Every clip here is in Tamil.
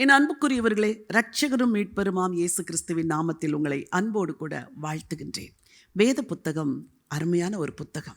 என் அன்புக்குரியவர்களே ரட்சகரும் மீட்பெருமாம் இயேசு கிறிஸ்துவின் நாமத்தில் உங்களை அன்போடு கூட வாழ்த்துகின்றேன். வேத புத்தகம் அருமையான ஒரு புத்தகம்.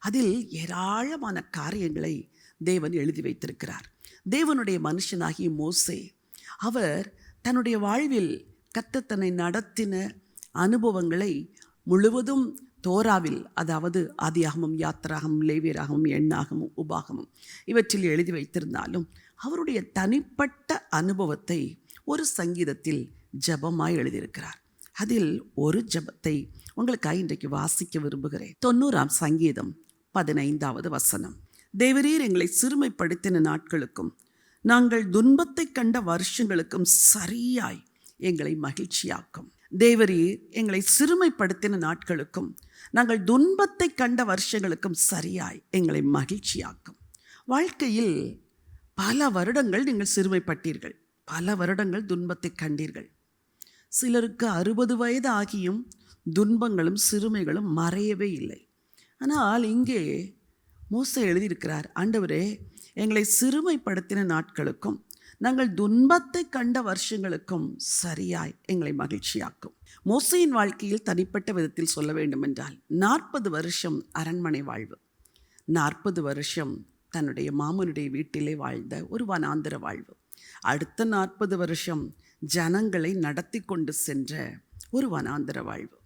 அதில் ஏராளமான காரியங்களை தேவன் எழுதி வைத்திருக்கிறார். தேவனுடைய மனுஷனாகிய மோசே அவர் தன்னுடைய வாழ்வில் கத்தத்தனை தன்னை நடத்தின அனுபவங்களை முழுவதும் தோராவில் அதாவது ஆதியாகமும் யாத்திராகமும் லேவியராகமும் எண்ணாகமும் உபாகமும் இவற்றில் எழுதி வைத்திருந்தாலும் அவருடைய தனிப்பட்ட அனுபவத்தை ஒரு சங்கீதத்தில் ஜெபமாய் எழுதியிருக்கிறார். அதில் ஒரு ஜெபத்தை உங்களுக்காக இன்றைக்கு வாசிக்க விரும்புகிறேன். தொண்ணூறாம் சங்கீதம் பதினைந்தாவது வசனம். தேவரீர் எங்களை சிறுமைப்படுத்தின நாட்களுக்கும் நாங்கள் துன்பத்தை கண்ட வருஷங்களுக்கும் சரியாய் எங்களை மகிழ்ச்சியாக்கும். தேவரீர் எங்களை சிறுமைப்படுத்தின நாட்களுக்கும் நாங்கள் துன்பத்தை கண்ட வருஷங்களுக்கும் சரியாய் எங்களை மகிழ்ச்சியாக்கும். வாழ்க்கையில் பல வருடங்கள் நீங்கள் சிறுமைப்பட்டீர்கள். பல வருடங்கள் துன்பத்தை கண்டீர்கள். சிலருக்கு அறுபது வயது ஆகியும் துன்பங்களும் சிறுமைகளும் மறையவே இல்லை. ஆனால் இங்கே மோச எழுதியிருக்கிறார் ஆண்டவரே எங்களை சிறுமைப்படுத்தின நாட்களுக்கும் நாங்கள் துன்பத்தை கண்ட வருஷங்களுக்கும் சரியாய் எங்களை மகிழ்ச்சியாக்கும். மோசையின் வாழ்க்கையில் தனிப்பட்ட விதத்தில் சொல்ல வேண்டுமென்றால் நாற்பது வருஷம் அரண்மனை வாழ்வு நாற்பது வருஷம் தன்னுடைய மாமனுடைய வீட்டிலே வாழ்ந்த ஒரு வனாந்திர வாழ்வு. அடுத்த நாற்பது வருஷம் ஜனங்களை நடத்தி கொண்டு சென்ற ஒரு வனாந்திர வாழ்வு.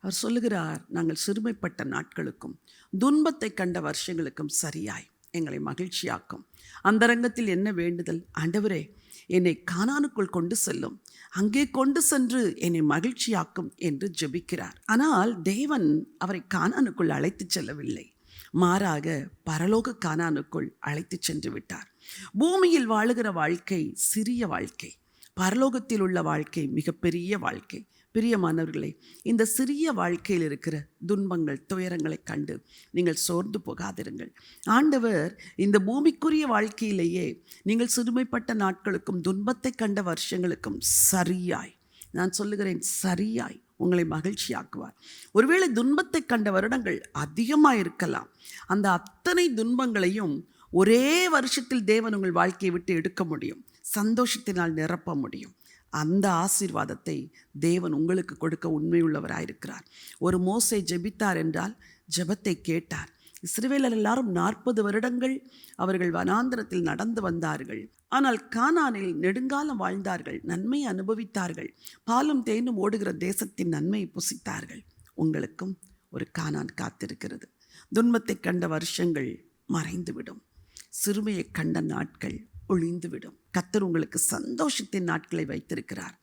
அவர் சொல்லுகிறார் நாங்கள் சிறுமைப்பட்ட நாட்களுக்கும் துன்பத்தை கண்ட வருஷங்களுக்கும் சரியாய் எங்களை மகிழ்ச்சியாக்கும். அந்தரங்கத்தில் என்ன வேண்டுதல்? ஆண்டவரே என்னை கானானுக்குள் கொண்டு செல்லும். அங்கே கொண்டு சென்று என்னை மகிழ்ச்சியாக்கும் என்று ஜெபிக்கிறார். ஆனால் தேவன் அவரை கானானுக்குள் அழைத்துச் செல்லவில்லை. மாறாக பரலோக கானானுக்குள் அழைத்துச் சென்று விட்டார். பூமியில் வாழுகிற வாழ்க்கை சிறிய வாழ்க்கை பரலோகத்தில் உள்ள வாழ்க்கை மிகப்பெரிய வாழ்க்கை. பிரியமானவர்களே இந்த சிறிய வாழ்க்கையில் இருக்கிற துன்பங்கள் துயரங்களை கண்டு நீங்கள் சோர்ந்து போகாதிருங்கள். ஆண்டவர் இந்த பூமிக்குரிய வாழ்க்கையிலேயே நீங்கள் சிறுமைப்பட்ட நாட்களுக்கும் துன்பத்தை கண்ட வருஷங்களுக்கும் சரியாய் நான் சொல்லுகிறேன் சரியாய் உங்களை மகிழ்ச்சியாக்குவார். ஒருவேளை துன்பத்தை கண்ட வருடங்கள் அதிகமாக இருக்கலாம் அந்த அத்தனை துன்பங்களையும் ஒரே வருஷத்தில் தேவன் உங்கள் வாழ்க்கையை விட்டு எடுக்க முடியும். சந்தோஷத்தினால் நிரப்ப முடியும். அந்த ஆசீர்வாதத்தை தேவன் உங்களுக்கு கொடுக்க உண்மையுள்ளவராயிருக்கிறார். ஒரு மோசை ஜெபித்தார் என்றால் ஜெபத்தை கேட்டார். இஸ்ரேலர் எல்லாரும் நாற்பது வருடங்கள் அவர்கள் வனாந்திரத்தில் நடந்து வந்தார்கள். ஆனால் கானானில் நெடுங்காலம் வாழ்ந்தார்கள் நன்மை அனுபவித்தார்கள். பாலும் தேனும் ஓடுகிற தேசத்தின் நன்மையை புசித்தார்கள். உங்களுக்கும் ஒரு கானான் காத்திருக்கிறது. துன்பத்தை கண்ட வருஷங்கள் மறைந்துவிடும். சிறுமையை கண்ட நாட்கள் ஒளிந்துவிடும் கத்தர் உங்களுக்கு சந்தோஷத்தின் நாட்களை வைத்திருக்கிறார்.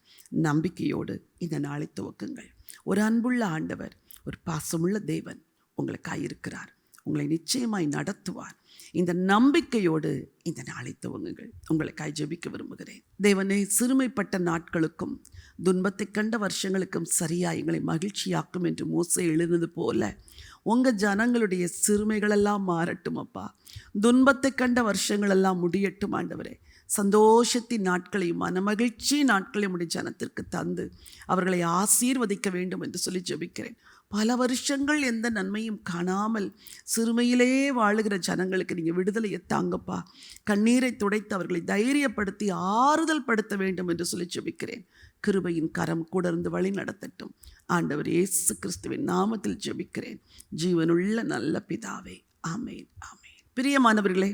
நம்பிக்கையோடு இந்த நாளை துவக்குங்கள். ஒரு அன்புள்ள ஆண்டவர் ஒரு பாசமுள்ள தேவன் உங்களுக்காக இருக்கிறார் உங்களை நிச்சயமாய் நடத்துவார். இந்த நம்பிக்கையோடு இந்த நாளை துவங்குங்கள். உங்களுக்காய் ஜெபிக்க விரும்புகிறேன். தேவனே சிறுமைப்பட்ட நாட்களுக்கும் துன்பத்தை கண்ட வருஷங்களுக்கும் சரியா எங்களை மகிழ்ச்சியாக்கும் என்று மோசை எழுந்தது போல உங்கள் ஜனங்களுடைய சிறுமைகளெல்லாம் மாறட்டும் அப்பா. துன்பத்தை கண்ட வருஷங்களெல்லாம் முடியட்டும் ஆண்டவரே. சந்தோஷத்தின் நாட்களையும் மனமகிழ்ச்சி நாட்களையும் உடைய ஜனத்திற்கு தந்து அவர்களை ஆசீர்வதிக்க வேண்டும் என்று சொல்லி ஜெபிக்கிறேன். பல வருஷங்கள் எந்த நன்மையும் காணாமல் சிறுமையிலே வாழுகிற ஜனங்களுக்கு நீங்கள் விடுதலையை தாங்கப்பா. கண்ணீரை துடைத்து அவர்களை தைரியப்படுத்தி ஆறுதல் படுத்த வேண்டும் என்று சொல்லி ஜெபிக்கிறேன். கிருபையின் கரம் கூட இருந்து வழி நடத்தட்டும். ஆண்டவர் இயேசு கிறிஸ்துவின் நாமத்தில் ஜெபிக்கிறேன். ஜீவனுள்ள நல்ல பிதாவே ஆமேன் ஆமேன். பிரியமானவர்களே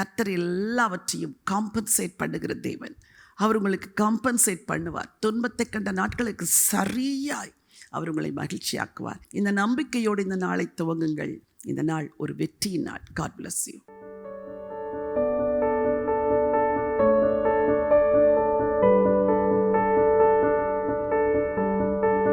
கத்தர் எல்லாவற்றையும் காம்பன்சேட் பண்ணுகிற தேவன். அவர் உங்களுக்கு காம்பன்சேட் பண்ணுவார். துன்பத்தை கண்ட நாட்களுக்கு சரியாய் அவர் உங்களை மகிழ்ச்சியாக்குவார். இந்த நம்பிக்கையோடு இந்த நாளை துவங்குங்கள். இந்த நாள் ஒரு வெற்றியின் நாள். God bless you